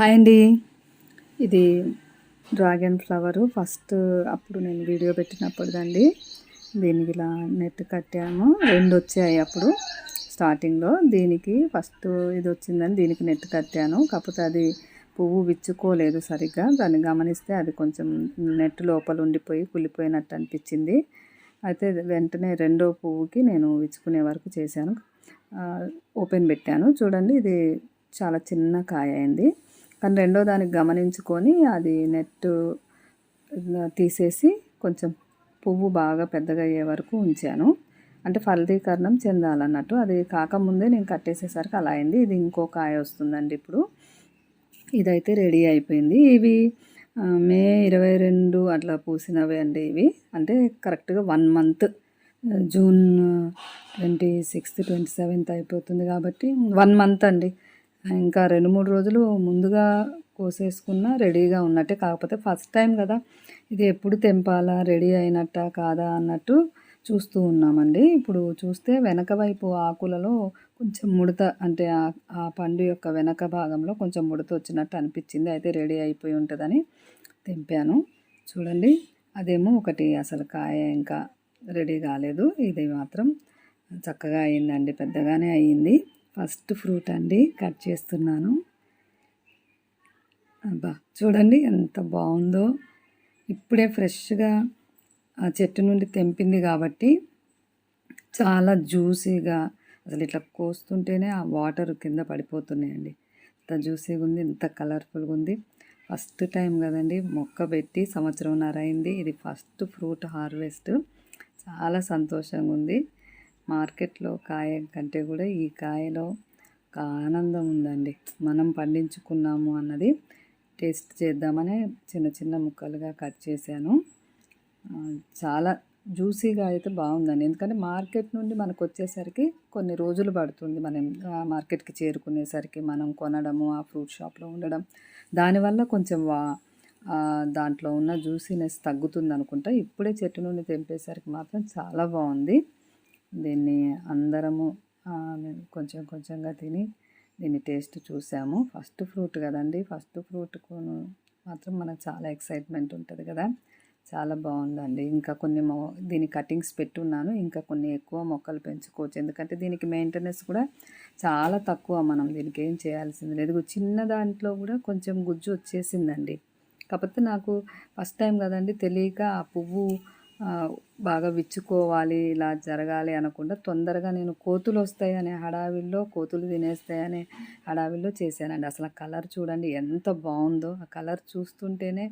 Hi అండి. ఇది dragon flower. First అప్పుడు నేను వీడియో పెట్టినప్పుడు అండి దీనికి ఇలా నెట్ కట్టాము. రెండు వచ్చాయి అప్పుడు స్టార్టింగ్లో. దీనికి ఫస్ట్ ఇది వచ్చిందని దీనికి నెట్ కట్టాను. కాకపోతే అది పువ్వు విచ్చుకోలేదు సరిగ్గా. దాన్ని గమనిస్తే అది కొంచెం నెట్ లోపల ఉండిపోయి కుళ్ళిపోయినట్టు అనిపించింది. అయితే వెంటనే రెండో పువ్వుకి నేను విచ్చుకునే వరకు చేశాను. ఓపెన్ పెట్టాను. చూడండి ఇది చాలా చిన్న కాయ అయింది. కానీ రెండో దానికి గమనించుకొని అది నెట్ తీసేసి కొంచెం పువ్వు బాగా పెద్దగా అయ్యే వరకు ఉంచాను. అంటే ఫలదీకరణం చెందాలన్నట్టు. అది కాకముందే నేను కట్టేసేసరికి అలా అయింది. ఇది ఇంకో కాయ వస్తుందండి ఇప్పుడు. ఇదైతే రెడీ అయిపోయింది. ఇవి మే ఇరవై రెండు అట్లా పూసినవి అండి ఇవి. అంటే కరెక్ట్గా one month June twenty sixth twenty seventh అయిపోతుంది కాబట్టి వన్ మంత్ అండి. ఇంకా రెండు మూడు రోజులు ముందుగా కోసేసుకున్న రెడీగా ఉన్నట్టే. కాకపోతే ఫస్ట్ టైం కదా ఇది ఎప్పుడు తెంపాలా రెడీ అయినట్టా కాదా అన్నట్టు చూస్తూ ఉన్నామండి. ఇప్పుడు చూస్తే వెనక వైపు ఆకులలో కొంచెం ముడత అంటే ఆ పండు యొక్క వెనక భాగంలో కొంచెం ముడత వచ్చినట్టు అనిపించింది. అయితే రెడీ అయిపోయి ఉంటుందని తెంపాను. చూడండి అదేమో ఒకటి అసలు కాయ ఇంకా రెడీ కాలేదు. ఇది మాత్రం చక్కగా అయిందండి పెద్దగానే అయ్యింది ఫస్ట్ ఫ్రూట్ అండి కట్ చేస్తున్నాను. అబ్బా చూడండి ఎంత బాగుందో. ఇప్పుడే ఫ్రెష్గా ఆ చెట్టు నుండి తెంపింది కాబట్టి చాలా జ్యూసీగా అసలు ఇట్లా కోస్తుంటేనే ఆ వాటర్ కింద పడిపోతున్నాయండి. ఇంత జ్యూసీగా ఉంది ఇంత కలర్ఫుల్గా ఉంది. ఫస్ట్ టైం కదండి మొక్క పెట్టి సంవత్సరంన్నర అయింది. ఇది ఫస్ట్ ఫ్రూట్ హార్వెస్ట్. చాలా సంతోషంగా ఉంది. మార్కెట్లో కాయ కంటే కూడా ఈ కాయలో ఒక ఆనందం ఉందండి. మనం పండించుకున్నాము అన్నది టేస్ట్ చేద్దామని చిన్న చిన్న ముక్కలుగా కట్ చేశాను. చాలా జ్యూసీగా అయితే బాగుందండి. ఎందుకంటే మార్కెట్ నుండి మనకు వచ్చేసరికి కొన్ని రోజులు పడుతుంది. మనం మార్కెట్కి చేరుకునేసరికి మనం కొనడము ఆ ఫ్రూట్ షాప్లో ఉండడం. దానివల్ల కొంచెం వా దాంట్లో ఉన్న జ్యూసీనెస్ తగ్గుతుంది అనుకుంటా ఇప్పుడే చెట్టు నుండి తెంపేసరికి మాత్రం చాలా బాగుంది. దీన్ని అందరము కొంచెం కొంచెంగా తిని దీన్ని టేస్ట్ చూసాము. ఫస్ట్ ఫ్రూట్ కదండి ఫస్ట్ ఫ్రూట్ మాత్రం మనకు చాలా ఎక్సైట్మెంట్ ఉంటుంది కదా. చాలా బాగుందండి. ఇంకా కొన్ని మొ దీని కటింగ్స్ పెట్టున్నాను. ఇంకా కొన్ని ఎక్కువ మొక్కలు పెంచుకోవచ్చు. ఎందుకంటే దీనికి మెయింటెనెన్స్ కూడా చాలా తక్కువ మనం దీనికి ఏం చేయాల్సింది లేదు. చిన్న దాంట్లో కూడా కొంచెం గుజ్జు వచ్చేసిందండి. కాకపోతే నాకు ఫస్ట్ టైం కదండి తెలియక ఆ పువ్వు బాగా విచ్చుకోవాలి ఇలా జరగాలి అనకుండా తొందరగా నేను కోతులు వస్తాయనే హడావిల్లో కోతులు తినేస్తాయనే హడావిల్లో చేశానండి. అసలు ఆ కలర్ చూడండి ఎంత బాగుందో. ఆ కలర్ చూస్తుంటేనే